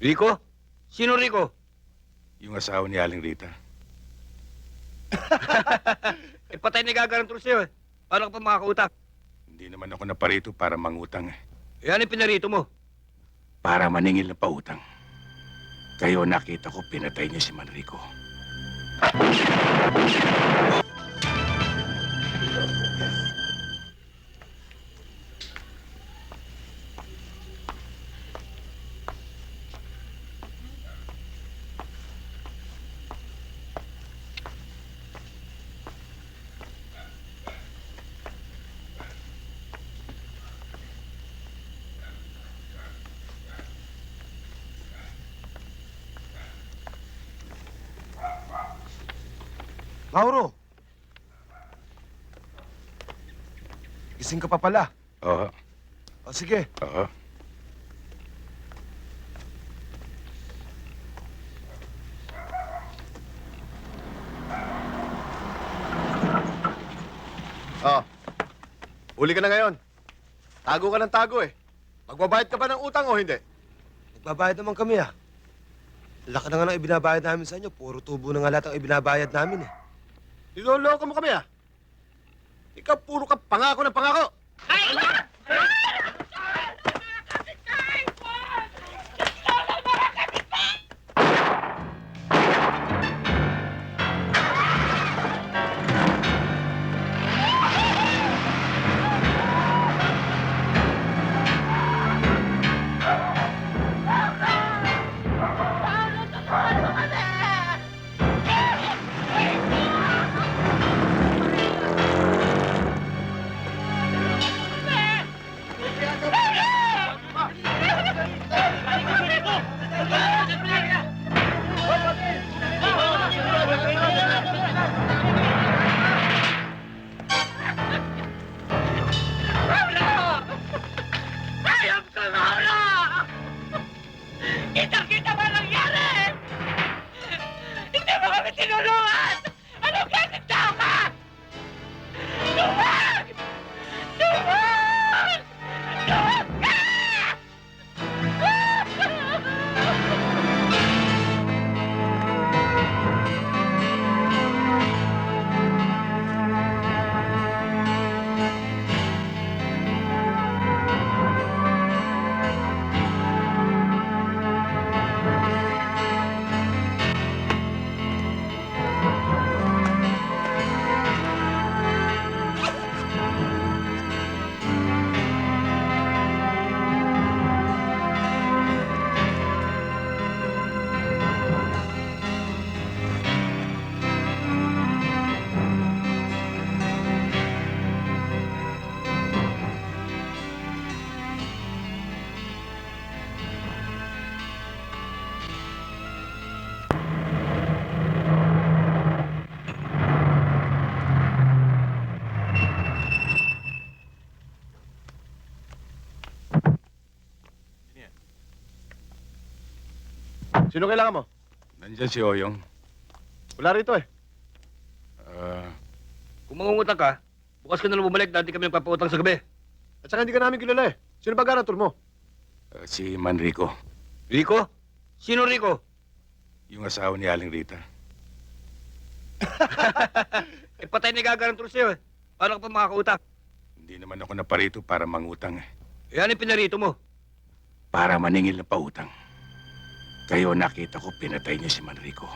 Rico? Sino Rico? Yung asawa ni Aling Rita. Eh, patay na gagarantol sa'yo eh. Paano ka pa makakautang? Hindi naman ako naparito para mangutang eh. Eh, ano pinarito mo? Para maningil na pautang. Kayo nakita ko pinatay niya si Manrico. Mauro! Gising ka pa pala. Oo, O sige, oo. Oh. Huli ka na ngayon. Tago ka ng tago eh. Magbabayad ka ba ng utang o hindi? nagbabayad naman kami ah. Laki na nga ng ibinabayad namin sa inyo. Puro tubo na nga lahat ang ibinabayad namin eh. Niloloko mo kami ah. Ikaw puro ka pangako ng pangako. Sino kailangan mo? Nandyan si Oyong. Wala rito eh. Ah, Kung mangungutang ka, bukas ka na lang bumalik dati kami nagpapautang sa gabi. At saka hindi ka namin kilala eh. Sino ba garantol mo? ah, si Manrico. Rico? Sino Rico? Yung asawa ni Aling Rita. Eh, patay na gagarantol sa'yo eh. Paano ka pa makakautang? Hindi naman ako naparito para mangutang eh. Eh, ano yung pinarito mo? Para maningil na pautang. Kayo nakita ko pinatay niya si Manrico.